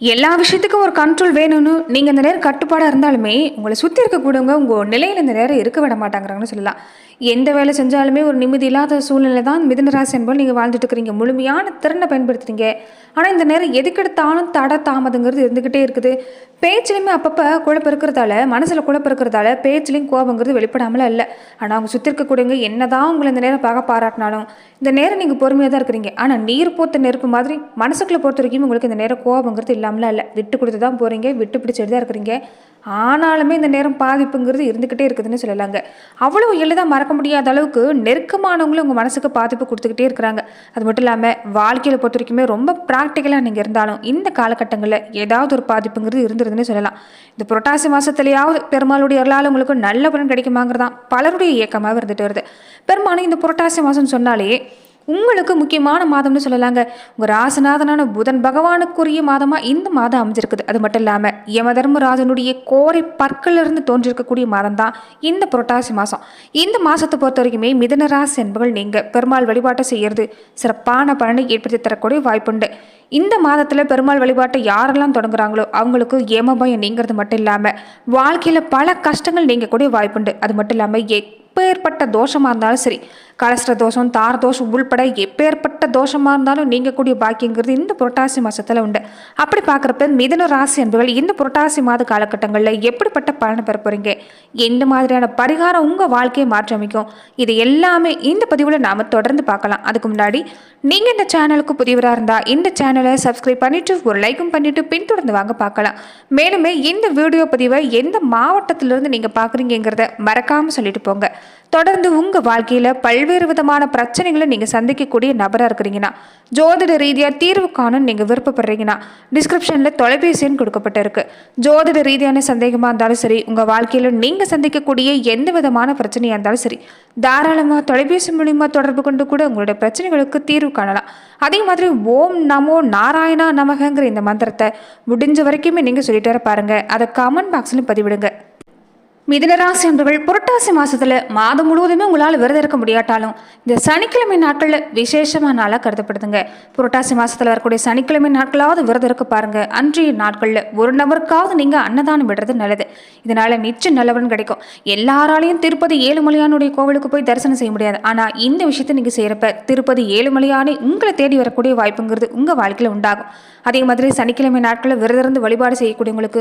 எல்லா விஷயத்துக்கும் ஒரு கண்ட்ரோல் வேணும்னு நீங்கள் இந்த நேரம் கட்டுப்பாடாக இருந்தாலுமே உங்களை சுற்றி இருக்கக்கூடவங்க உங்கள் நிலையில் இந்த நேரம் இருக்க விட மாட்டாங்கிறாங்கன்னு சொல்லலாம். எந்த வேலை செஞ்சாலுமே ஒரு நிம்மதி இல்லாத சூழ்நிலை தான் மிதனராசி என்பது நீங்கள் வாழ்ந்துட்டு இருக்கிறீங்க முழுமையான திறனை பயன்படுத்துகிறீங்க ஆனால் இந்த நேரம் எதுக்கெடுத்தாலும் தட தாமதங்கிறது இருந்துக்கிட்டே இருக்குது. பேச்சிலையுமே அப்பப்போ குழப்பம் இருக்கிறதால மனசில் குழப்பம் இருக்கிறதால பேச்சிலையும் கோபங்கிறது வெளிப்படாமல இல்லை. ஆனால் அவங்க சுற்றி இருக்கக்கூடியவங்க என்னதான் உங்களை இந்த நேரம் பார்க்க பாராட்டினாலும் இந்த நேரம் நீங்கள் பொறுமையாக தான் இருக்கிறீங்க. ஆனால் நீர் போத்த நெருப்பு மாதிரி மனசுக்குள்ளே பொறுத்த வரைக்கும் உங்களுக்கு இந்த நேரம் கோபங்கிறது இல்லாமல் இல்லை. விட்டு கொடுத்து தான் போகிறீங்க விட்டு பிடிச்சிட்டு தான் இருக்கிறீங்க. ஆனாலுமே இந்த நேரம் பாதிப்புங்கிறது இருந்துக்கிட்டே இருக்குதுன்னு சொல்லலாங்க. அவ்வளோ எளிதாக மறக்க முடியாத அளவுக்கு நெருக்கமானவங்களும் உங்கள் மனசுக்கு பாதிப்பு கொடுத்துக்கிட்டே இருக்கிறாங்க. அது மட்டும் இல்லாமல் வாழ்க்கையில் பொறுத்த வரைக்குமே ரொம்ப ப்ராக்டிக்கலாக நீங்கள் இருந்தாலும் இந்த காலகட்டங்களில் ஏதாவது ஒரு பாதிப்புங்கிறது இருந்துருதுன்னு சொல்லலாம். இந்த புரட்டாசி மாதத்துலையாவது பெருமாளுடைய அருளால் உங்களுக்கு நல்ல பலன் கிடைக்குமாங்கிறதான் பலருடைய இயக்கமாக இருந்துட்டு வருது. பெரும்பாலும் இந்த புரட்டாசி மாதம் சொன்னாலே உங்களுக்கு முக்கியமான மாதம்னு சொல்லலாங்க. உங்கள் ராசநாதனான புதன் பகவானுக்குரிய மாதமாக இந்த மாதம் அமைஞ்சிருக்குது. அது மட்டும் இல்லாமல் யமதர்மராஜனுடைய கோரை பற்களிலிருந்து தோன்றிருக்கக்கூடிய மாதம் தான் இந்த புரட்டாசி மாதம் இந்த மாதத்தை பொறுத்த வரைக்குமே மிதனராசி என்பவர்கள் நீங்கள் பெருமாள் வழிபாட்டை செய்கிறது சிறப்பான பலனை ஏற்படுத்தி தரக்கூடிய வாய்ப்புண்டு. இந்த மாதத்தில் பெருமாள் வழிபாட்டை யாரெல்லாம் தொடங்குறாங்களோ அவங்களுக்கு ஏமபயம் நீங்கிறது மட்டும் இல்லாமல் வாழ்க்கையில் பல கஷ்டங்கள் நீங்கக்கூடிய வாய்ப்புண்டு. அது மட்டும் இல்லாமல் எப்பேற்பட்ட தோஷமாக இருந்தாலும் சரி கலஸ்ட்ர தோஷம் தார தோஷம் உள்பட எப்பேற்பட்ட தோஷமாக இருந்தாலும் நீங்கக்கூடிய பாக்கியங்கிறது இந்த புரட்டாசி மாதத்தில் உண்டு. அப்படி பார்க்குறப்ப மிதன ராசி அன்புகள் இந்த புரட்டாசி மாத காலகட்டங்களில் எப்படிப்பட்ட பலனை பெற போகிறீங்க எந்த மாதிரியான பரிகாரம் உங்கள் வாழ்க்கையை மாற்றி அமைக்கும் இது எல்லாமே இந்த பதிவில் நாம் தொடர்ந்து பார்க்கலாம். அதுக்கு முன்னாடி நீங்கள் இந்த சேனலுக்கு புதியவராக இருந்தால் இந்த சேனலை சப்ஸ்கிரைப் பண்ணிவிட்டு ஒரு லைக்கும் பண்ணிவிட்டு பின்தொடர்ந்து வாங்க பார்க்கலாம். மேலுமே இந்த வீடியோ பதிவை எந்த மாவட்டத்திலிருந்து நீங்கள் பார்க்குறீங்கிறத மறக்காமல் சொல்லிட்டு போங்க. தொடர்ந்து உங்கள் வாழ்க்கையில் பல்வேறு விதமான பிரச்சனைகளை நீங்கள் சந்திக்கக்கூடிய நபராக இருக்கிறீங்கன்னா ஜோதிட ரீதியாக தீர்வு காணும் நீங்கள் விருப்பப்படுறீங்கன்னா டிஸ்கிரிப்ஷனில் தொலைபேசின்னு கொடுக்கப்பட்டிருக்கு. ஜோதிட ரீதியான சந்தேகமாக இருந்தாலும் சரி உங்கள் வாழ்க்கையில் நீங்கள் சந்திக்கக்கூடிய எந்த விதமான பிரச்சனையாக இருந்தாலும் சரி தாராளமாக தொலைபேசி மூலிமா தொடர்பு கொண்டு கூட உங்களுடைய பிரச்சனைகளுக்கு தீர்வு காணலாம். அதே மாதிரி ஓம் நமோ நாராயணா நமகங்கிற இந்த மந்திரத்தை முடிஞ்ச வரைக்குமே நீங்கள் சொல்லிட்டு வர பாருங்கள் அதை கமெண்ட் பாக்ஸில் பதிவிடுங்க. மிதனராசி என்பவர்கள் புரட்டாசி மாசத்துல மாதம் முழுவதுமே உங்களால் விரதம் இருக்க முடியாட்டாலும் இந்த சனிக்கிழமை நாட்களில் விசேஷமான நாளாக கருதப்படுதுங்க. புரட்டாசி மாசத்துல வரக்கூடிய சனிக்கிழமை நாட்களாவது விரதம் இருக்க பாருங்க. அன்றைய நாட்களில் ஒரு நபருக்காவது நீங்க அன்னதானம் விடுறது நல்லது. இதனால நிச்சயம் நல்லவன் கிடைக்கும். எல்லாராலையும் திருப்பதி ஏழுமலையானுடைய கோவிலுக்கு போய் தரிசனம் செய்ய முடியாது. ஆனா இந்த விஷயத்தை நீங்க செய்யறப்ப திருப்பதி ஏழுமலையானே உங்களை தேடி வரக்கூடிய வாய்ப்புங்கிறது உங்க வாழ்க்கையில உண்டாகும். அதே மாதிரி சனிக்கிழமை நாட்களில் விரதம் இருந்து வழிபாடு செய்யக்கூடியவங்களுக்கு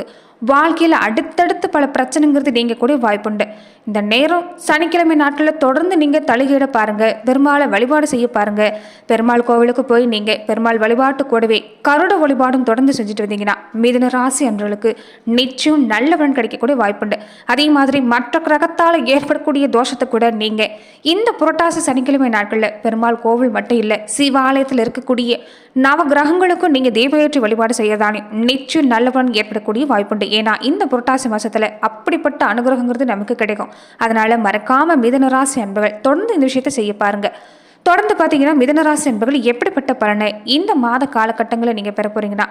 வாழ்க்கையில் அடுத்தடுத்து பல பிரச்சனைங்கிறது நீங்கள் கூட வாய்ப்புண்டு. இந்த நேரம் சனிக்கிழமை நாட்களில் தொடர்ந்து நீங்கள் தழுகிட பாருங்க. பெருமாளை வழிபாடு செய்ய பாருங்க. பெருமாள் கோவிலுக்கு போய் நீங்கள் பெருமாள் வழிபாட்டு கூடவே கருட வழிபாடும் தொடர்ந்து செஞ்சுட்டு வந்தீங்கன்னா மிதன ராசி அன்றவர்களுக்கு நிச்சயம் நல்ல பலன் கிடைக்கக்கூடிய வாய்ப்புண்டு. அதே மாதிரி மற்ற கிரகத்தால் ஏற்படக்கூடிய தோஷத்தை கூட நீங்கள் இந்த புரட்டாசி சனிக்கிழமை நாட்களில் பெருமாள் கோவில் மட்டும் இல்லை சிவாலயத்தில் இருக்கக்கூடிய நவ கிரகங்களுக்கும் நீங்கள் தெய்வயேற்றி வழிபாடு செய்யறதானே நிச்சயம் நல்ல பலன் ஏற்படக்கூடிய வாய்ப்புண்டு. ஏன்னா இந்த புரட்டாசி மாதத்தில் அப்படிப்பட்ட அனுகிரகங்கிறது நமக்கு கிடைக்கும். அதனால மறக்காம மிதனராசி என்பவர்கள் தொடர்ந்து இந்த விஷயத்தை செய்ய பாருங்க. தொடர்ந்து பார்த்தீங்கன்னா மிதனராசி என்பவர்கள் எப்படிப்பட்ட பலனை இந்த மாத காலகட்டங்களில் நீங்கள் பெற போறீங்கன்னா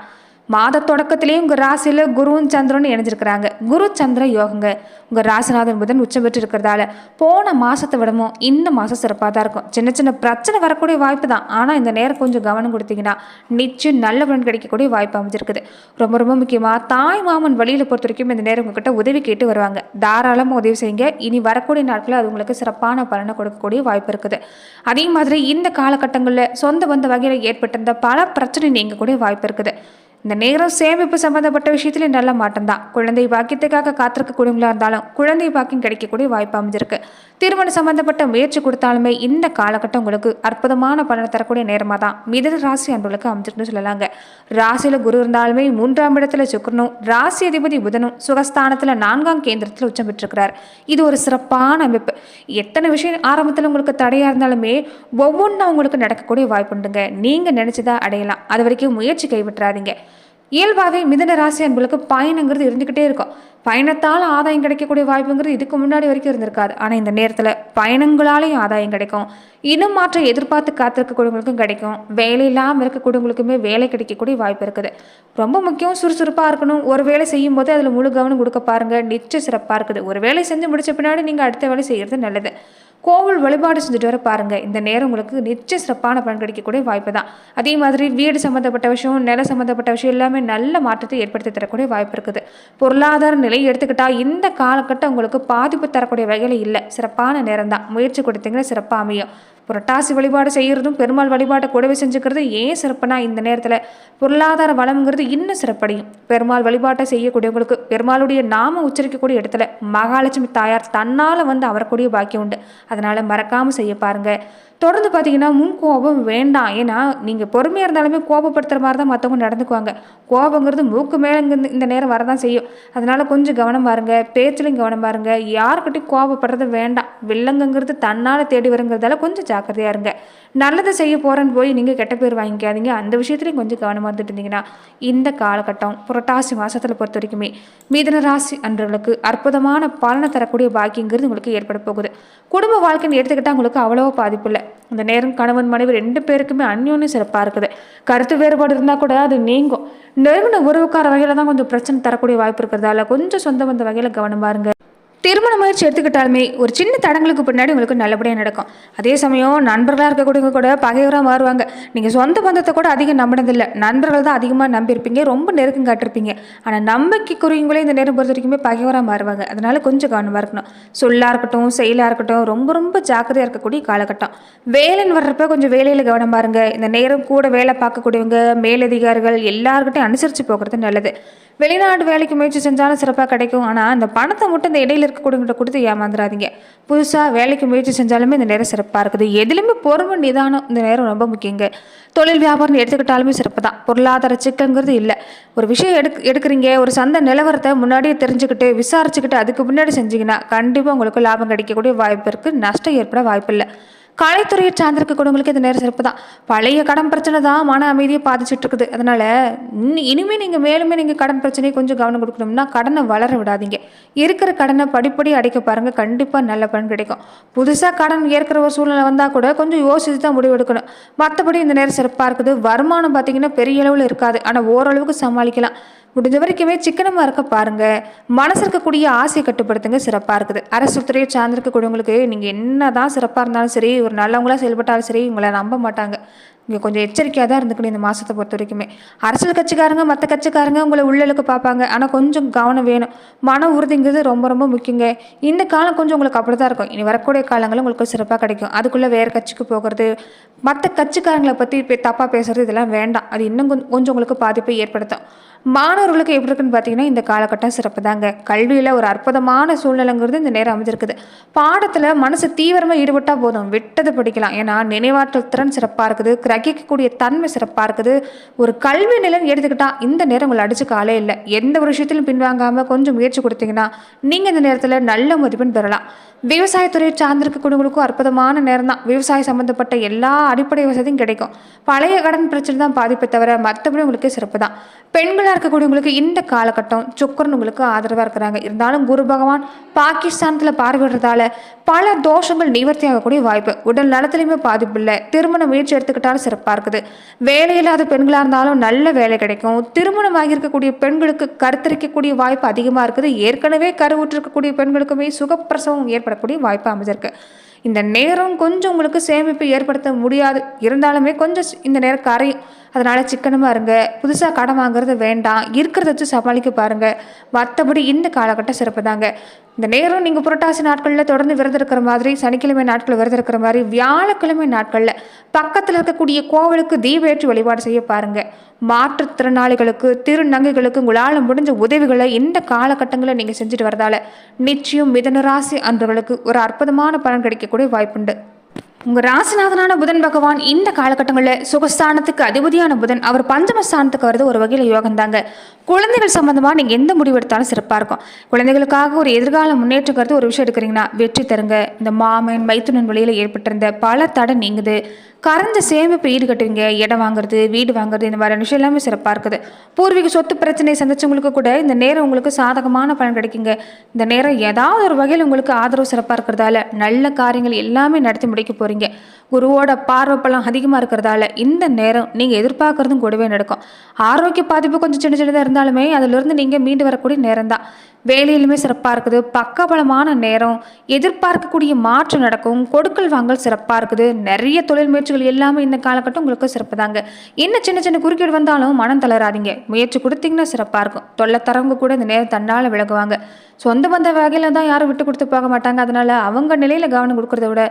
மாத தொடக்கத்திலேயே உங்கள் ராசியில் குருவும் சந்திரனும் இணைஞ்சிருக்கிறாங்க. குரு சந்திர யோகங்க. உங்கள் ராசிநாதன் புதன் உச்சம் பெற்று இருக்கிறதால போன மாதத்தை விடமும் இந்த மாதம் சிறப்பாக தான் இருக்கும். சின்ன சின்ன பிரச்சனை வரக்கூடிய வாய்ப்பு தான். ஆனால் இந்த நேரம் கொஞ்சம் கவனம் கொடுத்தீங்கன்னா நிச்சயம் நல்ல பலன் கிடைக்கக்கூடிய வாய்ப்பு அமைஞ்சிருக்குது. ரொம்ப ரொம்ப முக்கியமாக தாய் மாமன் வழியில் பொறுத்த வரைக்கும் இந்த நேரம் உங்ககிட்ட உதவி கேட்டு வருவாங்க. தாராளமாக உதவி செய்யுங்க. இனி வரக்கூடிய நாட்களில் அது உங்களுக்கு சிறப்பான பலனை கொடுக்கக்கூடிய வாய்ப்பு இருக்குது. அதே மாதிரி இந்த காலகட்டங்களில் சொந்த பந்த வகையில் ஏற்பட்டிருந்த பல பிரச்சனை நீங்கக்கூடிய வாய்ப்பு இருக்குது. இந்த நேரம் சேமிப்பு சம்மந்தப்பட்ட விஷயத்துல நல்ல மாற்றம் தான் குழந்தை பாக்கியத்துக்காக காத்திருக்கக்கூடியவங்களா இருந்தாலும் குழந்தை பாக்கியம் கிடைக்கக்கூடிய வாய்ப்பு அமைஞ்சிருக்கு. திருமணம் சம்பந்தப்பட்ட முயற்சி கொடுத்தாலுமே இந்த காலகட்டம் உங்களுக்கு அற்புதமான பலனை தரக்கூடிய நேரமாக தான் மிதன ராசி அன்புகளுக்கு அமைஞ்சிருக்குன்னு சொல்லலாங்க. ராசியில் குரு இருந்தாலுமே மூன்றாம் இடத்துல சுக்கரனும் ராசி அதிபதி புதனும் சுகஸ்தானத்தில் நான்காம் கேந்திரத்தில் உச்சம் பெற்றிருக்கிறார். இது ஒரு சிறப்பான அமைப்பு. எத்தனை விஷயம் ஆரம்பத்தில் உங்களுக்கு தடையாக இருந்தாலுமே ஒவ்வொன்றும் உங்களுக்கு நடக்கக்கூடிய வாய்ப்புண்டுங்க நீங்கள் நினச்சதா அடையலாம். அது வரைக்கும் முயற்சி கைவிட்டுறாதீங்க. இயல்பாகவே மிதன ராசி அன்புகளுக்கு பயணங்கிறது இருந்துக்கிட்டே இருக்கும். பயணத்தால் ஆதாயம் கிடைக்கக்கூடிய வாய்ப்புங்கிறது இதுக்கு முன்னாடி வரைக்கும் இருந்திருக்காது. ஆனால் இந்த நேரத்தில் பயணங்களாலேயும் ஆதாயம் கிடைக்கும். இன்னும் மாற்றம் எதிர்பார்த்து காத்திருக்கக்கூடியவங்களுக்கும் கிடைக்கும். வேலை இல்லாமல் இருக்கக்கூடியவங்களுக்குமே வேலை கிடைக்கக்கூடிய வாய்ப்பு இருக்குது. ரொம்ப முக்கியம் சுறுசுறுப்பாக இருக்கணும். ஒரு வேலை செய்யும் போது அதில் முழு கவனம் கொடுக்க பாருங்கள் நிச்சயம் சிறப்பாக இருக்குது. ஒரு வேலை செஞ்சு முடிச்ச பின்னாடி நீங்கள் அடுத்த வேலை செய்கிறது நல்லது. கோவில் வழிபாடு செஞ்சுட்டு வர பாருங்கள் இந்த நேரம் உங்களுக்கு நிச்சய சிறப்பான பலன் கிடைக்கக்கூடிய வாய்ப்பு தான். அதே மாதிரி வீடு சம்மந்தப்பட்ட விஷயம் நில சம்மந்தப்பட்ட விஷயம் எல்லாமே நல்ல மாற்றத்தை ஏற்படுத்தி தரக்கூடிய வாய்ப்பு இருக்குது. பொருளாதார நிலை எடுத்துக்கிட்டால் இந்த காலகட்டம் உங்களுக்கு பாதிப்பு தரக்கூடிய வகையில் இல்லை. சிறப்பான நேரம் தான். முயற்சி கொடுத்தீங்கன்னா சிறப்பாக அமையும். புரட்டாசி வழிபாடு செய்கிறதும் பெருமாள் வழிபாட்டை கூடவே செஞ்சுக்கிறது ஏன் சிறப்புனா இந்த நேரத்தில் பொருளாதார வளம்ங்கிறது இன்னும் சிறப்படையும். பெருமாள் வழிபாட்டை செய்யக்கூடியவங்களுக்கு பெருமாளுடைய நாம உச்சரிக்கக்கூடிய இடத்துல மகாலட்சுமி தாயார் தன்னால் வந்து அவரக்கூடிய பாக்கியம் உண்டு. அதனால் மறக்காமல் செய்ய பாருங்கள் தொடர்ந்து பார்த்தீங்கன்னா முன் கோபம் வேண்டாம். ஏன்னா நீங்கள் பொறுமையாக இருந்தாலுமே கோபப்படுத்துகிற மாதிரி தான் மற்றவங்க நடந்துக்குவாங்க. கோபங்கிறது மூக்கு மேலே இந்த நேரம் வரதான் செய்யும். அதனால் கொஞ்சம் கவனம் பாருங்க பேச்சிலையும் கவனம் பாருங்க யாருக்கிட்டையும் கோபப்படுறது வேண்டாம். வில்லங்கங்கிறது தன்னால் தேடி வருங்கிறதால கொஞ்சம் ஜாக்கிரதையாக இருங்க. நல்லதை செய்ய போகிறேன்னு போய் நீங்கள் கெட்ட பேர் வாங்கிக்காதீங்க. அந்த விஷயத்துலையும் கொஞ்சம் கவனமாக இருந்துட்டு இருந்தீங்கன்னா இந்த காலகட்டம் புரட்டாசி மாதத்தில் பொறுத்த வரைக்குமே மீதன ராசி அன்றவர்களுக்கு அற்புதமான பலனை தரக்கூடிய பாக்கியங்கிறது உங்களுக்கு ஏற்பட போகுது. குடும்ப வாழ்க்கைன்னு எடுத்துக்கிட்டால் உங்களுக்கு அவ்வளோ பாதிப்பு இல்லை. அந்த நேரம் கணவன் மனைவி ரெண்டு பேருக்குமே அந்யோன்யம் சிறப்பாக இருக்குது. கருத்து வேறுபாடு இருந்தால் கூட அது நீங்கும். நெருங்கின உறவுக்கார வகையில் தான் கொஞ்சம் பிரச்சனை தரக்கூடிய வாய்ப்பு இருக்கிறதால கொஞ்சம் சொந்த வந்த வகையில் கவனம் பாருங்கள் திருமண முயற்சி எடுத்துக்கிட்டாலுமே ஒரு சின்ன தடங்களுக்கு பின்னாடி உங்களுக்கு நல்லபடியாக நடக்கும். அதே சமயம் நண்பர்களாக இருக்கக்கூடியவங்க கூட பகைவராக மாறுவாங்க. நீங்கள் சொந்த பந்தத்தை கூட அதிகம் நம்பினதில்லை. நண்பர்கள் தான் அதிகமாக நம்பியிருப்பீங்க ரொம்ப நெருக்கம் காட்டிருப்பீங்க ஆனால் நம்பிக்கைக்குரியவங்களே இந்த நேரம் பொறுத்த வரைக்குமே பகைவராக மாறுவாங்க. அதனால் கொஞ்சம் கவனமாக இருக்கணும். சொல்லாக இருக்கட்டும் செயலாக இருக்கட்டும் ரொம்ப ரொம்ப ஜாக்கிரதையாக இருக்கக்கூடிய காலகட்டம். வேலைன்னு வர்றப்ப கொஞ்சம் வேலையில் கவனமாக இருங்க. இந்த நேரம் கூட வேலை பார்க்கக்கூடியவங்க மேலதிகாரிகள் எல்லாருக்கிட்டையும் அனுசரித்து போகிறது நல்லது. வெளிநாடு வேலைக்கு முயற்சி செஞ்சாலும் சிறப்பாக கிடைக்கும். ஆனால் அந்த பணத்தை மட்டும் இந்த இடையில இருக்கக்கூடியவங்கள்ட்ட கொடுத்து ஏமாந்துடாதீங்க புதுசாக வேலைக்கு முயற்சி செஞ்சாலுமே இந்த நேரம் சிறப்பாக இருக்குது. எதுலையுமே பொறுமை நிதானம் இந்த நேரம் ரொம்ப முக்கியங்க. தொழில் வியாபாரம் எடுத்துக்கிட்டாலுமே சிறப்பு தான் பொருளாதார சிக்கல்ங்கிறது இல்லை. ஒரு விஷயம் எடுக் எடுக்கிறீங்க ஒரு சந்தை நிலவரத்தை முன்னாடியே தெரிஞ்சுக்கிட்டு விசாரிச்சுக்கிட்டு அதுக்கு முன்னாடி செஞ்சீங்கன்னா கண்டிப்பாக உங்களுக்கு லாபம் கிடைக்கக்கூடிய வாய்ப்பு இருக்குது நஷ்டம் ஏற்பட வாய்ப்பு இல்லை கலைத்துறையை சார்ந்திருக்க குடும்பங்களுக்கு இந்த நேரம் சிறப்பு தான் பழைய கடன் பிரச்சனை தான் மன அமைதியை பாதிச்சுட்டு இருக்குது அதனால இனிமேல் இனிமே நீங்கள் மேலுமே நீங்கள் கடன் பிரச்சனையை கொஞ்சம் கவனம் கொடுக்கணும்னா கடனை வளர விடாதீங்க. இருக்கிற கடனை படிப்படி அடைக்க பாருங்க. கண்டிப்பாக நல்ல பலன் கிடைக்கும். புதுசாக கடன் ஏற்கிற ஒரு சூழ்நிலை வந்தால் கூட கொஞ்சம் யோசித்து தான் முடிவு எடுக்கணும். மற்றபடி இந்த நேரம் சிறப்பாக இருக்குது. வருமானம் பார்த்தீங்கன்னா பெரிய அளவில் இருக்காது. ஆனால் ஓரளவுக்கு சமாளிக்கலாம். முடிஞ்ச வரைக்குமே சிக்கனமாக இருக்க பாருங்க. மனசு இருக்கக்கூடிய ஆசையை கட்டுப்படுத்துங்க. சிறப்பாக இருக்குது. அரசு துறையை சார்ந்திருக்கக்கூடியவங்களுக்கு நீங்கள் என்ன தான் சிறப்பாக இருந்தாலும் சரி ஒரு நல்லவங்களாக செயல்பட்டாலும் சரி உங்களை நம்ப மாட்டாங்க. நீங்கள் கொஞ்சம் எச்சரிக்கையாக தான் இருந்துக்கணும் இந்த மாதத்தை பொறுத்த வரைக்குமே. அரசியல் கட்சிக்காரங்க மற்ற கட்சிக்காரங்க உங்களை உள்ளலுக்கு பார்ப்பாங்க. ஆனால் கொஞ்சம் கவனம் வேணும். மன உறுதிங்கிறது ரொம்ப ரொம்ப முக்கியங்க. இந்த காலம் கொஞ்சம் உங்களுக்கு அப்படி தான் இருக்கும். இனி வரக்கூடிய காலங்கள் உங்களுக்கு சிறப்பாக கிடைக்கும். அதுக்குள்ளே வேறு கட்சிக்கு போகிறது மற்ற கட்சிக்காரங்களை பற்றி தப்பாக பேசுகிறது இதெல்லாம் வேண்டாம். அது இன்னும் கொஞ்சம் கொஞ்சம் உங்களுக்கு பாதிப்பை ஏற்படுத்தும். மாணவர்களுக்கு எப்படி இருக்குன்னு பார்த்தீங்கன்னா இந்த காலகட்டம் சிறப்பு தாங்க. கல்வியில் ஒரு அற்புதமான சூழ்நிலைங்கிறது இந்த நேரம் அமைஞ்சிருக்குது. பாடத்தில் மனசு தீவிரமாக ஈடுபட்டால் போதும். விட்டது படிக்கலாம். ஏன்னா நினைவாற்றல் திறன் சிறப்பாக இருக்குது. கிரகிக்கக்கூடிய தன்மை சிறப்பாக இருக்குது. ஒரு கல்வி நிலைன்னு எடுத்துக்கிட்டால் இந்த நேரம் உங்களை அடிச்சு காலே இல்லை. எந்த ஒரு விஷயத்திலும் பின்வாங்காமல் கொஞ்சம் முயற்சி கொடுத்தீங்கன்னா நீங்கள் இந்த நேரத்தில் நல்ல மதிப்பெண் பெறலாம். விவசாயத்துறையை சார்ந்திருக்கக்கூடியவங்களுக்கும் அற்புதமான நேரம் தான். விவசாயம் சம்மந்தப்பட்ட எல்லா அடிப்படை வசதியும் கிடைக்கும். பழைய கடன் பிரச்சனை தான் பாதிப்பை தவிர மற்றபடி உங்களுக்கு சிறப்பு தான். பெண்களாக இருக்கக்கூடியவங்களுக்கு இந்த காலகட்டம் சுக்கரன் உங்களுக்கு ஆதரவாக இருக்கிறாங்க. இருந்தாலும் குரு பகவான் பாகிஸ்தானத்தில் பார்வையிடுறதால பல தோஷங்கள் நிவர்த்தி ஆகக்கூடிய வாய்ப்பு. உடல் நலத்திலையுமே பாதிப்பு இல்லை. திருமண முயற்சி எடுத்துக்கிட்டாலும் சிறப்பாக இருக்குது. வேலையில்லாத பெண்களாக இருந்தாலும் நல்ல வேலை கிடைக்கும். திருமணம் ஆகியிருக்கக்கூடிய பெண்களுக்கு கருத்தரிக்கக்கூடிய வாய்ப்பு அதிகமாக இருக்குது. ஏற்கனவே கருவுற்றிருக்கக்கூடிய பெண்களுக்குமே சுகப்பிரசவம் ஏற்படக்கூடிய வாய்ப்பு அமைஞ்சிருக்கு. இந்த நேரம் கொஞ்சம் உங்களுக்கு சேமிப்பு ஏற்படுத்த முடியாது. இருந்தாலுமே கொஞ்சம் இந்த நேரம் கரையும் அதனால் சிக்கனமாக இருங்க புதுசாக கடன் வாங்குறது வேண்டாம். இருக்கிறத வச்சு சமாளிக்க பாருங்கள் மற்றபடி இந்த காலகட்டம் சிறப்பு தாங்க. இந்த நேரம் நீங்கள் புரட்டாசி நாட்களில் தொடர்ந்து விரதம் இருக்கிற மாதிரி சனிக்கிழமை நாட்கள் விரதம் இருக்கிற மாதிரி வியாழக்கிழமை நாட்களில் பக்கத்தில் இருக்கக்கூடிய கோவிலுக்கு தீபேற்றி வழிபாடு செய்ய பாருங்கள் மாற்றுத்திறனாளிகளுக்கு திருநங்கைகளுக்கு உங்களால் முடிஞ்ச உதவிகளை இந்த காலகட்டங்களில் நீங்கள் செஞ்சுட்டு வரதால நிச்சயம் மிதனராசி அன்றவர்களுக்கு ஒரு அற்புதமான பலன் கிடைக்கக்கூடிய வாய்ப்புண்டு. உங்கள் ராசிநாதனான புதன் பகவான் இந்த காலகட்டங்களில் சுகஸ்தானத்துக்கு அதிபதியான புதன் அவர் பஞ்சமஸ்தானத்துக்கு வருது ஒரு வகையில் யோகம் தாங்க குழந்தைகள் சம்மந்தமாக நீங்கள் எந்த முடிவு எடுத்தாலும் சிறப்பாக இருக்கும். குழந்தைகளுக்காக ஒரு எதிர்கால முன்னேற்றம் ஒரு விஷயம் எடுக்கிறீங்கன்னா வெற்றி தருங்க. இந்த மாமன் மைத்துனன் வழியில் ஏற்பட்டிருந்த பல தடை நீங்குது. கரைஞ்ச சேமிப்பு ஈடுகட்டுவீங்க இடம் வாங்குறது வீடு வாங்குறது இந்த மாதிரியான விஷயம் எல்லாமே சிறப்பாக இருக்குது. பூர்வீக சொத்து பிரச்சனையை சந்திச்சவங்களுக்கு கூட இந்த நேரம் உங்களுக்கு சாதகமான பலன் கிடைக்குங்க. இந்த நேரம் ஏதாவது ஒரு வகையில் உங்களுக்கு ஆதரவு சிறப்பாக இருக்கிறதால நல்ல காரியங்கள் எல்லாமே நடத்தி முடிக்க போகிறீங்க குருவோட பார்வைப்பெல்லாம் அதிகமாக இருக்கிறதால இந்த நேரம் நீங்கள் எதிர்பார்க்குறதும் கூடவே நடக்கும். ஆரோக்கிய பாதிப்பு கொஞ்சம் சின்ன சின்னதாக இருந்தாலுமே அதிலிருந்து நீங்கள் மீண்டு வரக்கூடிய நேரம் தான் வேலையிலுமே சிறப்பாக இருக்குது. பக்கபலமான நேரம் எதிர்பார்க்கக்கூடிய மாற்றம் நடக்கும். கொடுக்கல் வாங்கல் சிறப்பாக இருக்குது. நிறைய தொழில் முயற்சிகள் எல்லாமே இந்த காலகட்டம் உங்களுக்கு சிறப்பு தாங்க. என்ன சின்ன சின்ன குறுக்கீடு வந்தாலும் மனம் தளராதீங்க. முயற்சி கொடுத்தீங்கன்னா சிறப்பாக இருக்கும். தொல்லை தரவங்க கூட இந்த நேரம் தன்னால் விலகுவாங்க. சொந்த பந்த வகையில் தான் யாரும் விட்டு கொடுத்து போக மாட்டாங்க. அதனால் அவங்க நிலையில் கவனம் கொடுக்கறத விட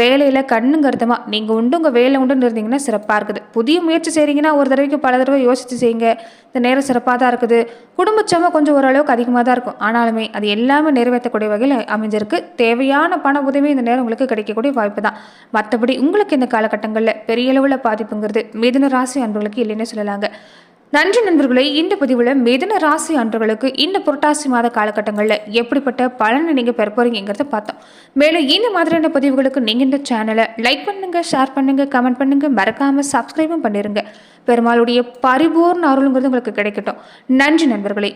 வேலையில் கண்ணும் கருத்தமாக நீங்கள் உண்டு உங்கள் வேலை உண்டுன்னு இருந்தீங்கன்னா சிறப்பாக இருக்குது. புதிய முயற்சி செய்கிறீங்கன்னா ஒரு தடவைக்கு பல தடவை யோசித்து செய்யுங்க. இந்த நேரம் சிறப்பாக தான் இருக்குது. குடும்பச்சமாக கொஞ்சம் ஓரளவுக்கு அதிகமாக தான் இருக்கும். ஆனாலுமே அது எல்லாமே நிறைவேற்றக்கூடிய வகையில் அமைஞ்சிருக்கு. தேவையான பண உதவி இந்த நேரம் உங்களுக்கு கிடைக்கக்கூடிய வாய்ப்பு தான். மற்றபடி உங்களுக்கு இந்த காலகட்டங்களில் பெரிய அளவில் பாதிப்புங்கிறது மிதுன ராசி அன்பர்களுக்கு இல்லைன்னு சொல்லலாங்க. நன்றி நண்பர்களே இந்த பதிவில் மிதுன ராசி அன்றர்களுக்கு இந்த புரட்டாசி மாத காலகட்டங்களில் எப்படிப்பட்ட பலனை நீங்கள் பெற போகிறீங்கிறத பார்த்தோம். மேலும் இந்த மாதிரியான பதிவுகளுக்கு நீங்கள் இந்த சேனலை லைக் பண்ணுங்கள் ஷேர் பண்ணுங்கள் கமெண்ட் பண்ணுங்கள் மறக்காமல் சப்ஸ்கிரைபும் பண்ணிருங்க. பெருமாளுடைய பரிபூர்ண அருளுங்கிறது உங்களுக்கு கிடைக்கட்டும். நன்றி நண்பர்களே.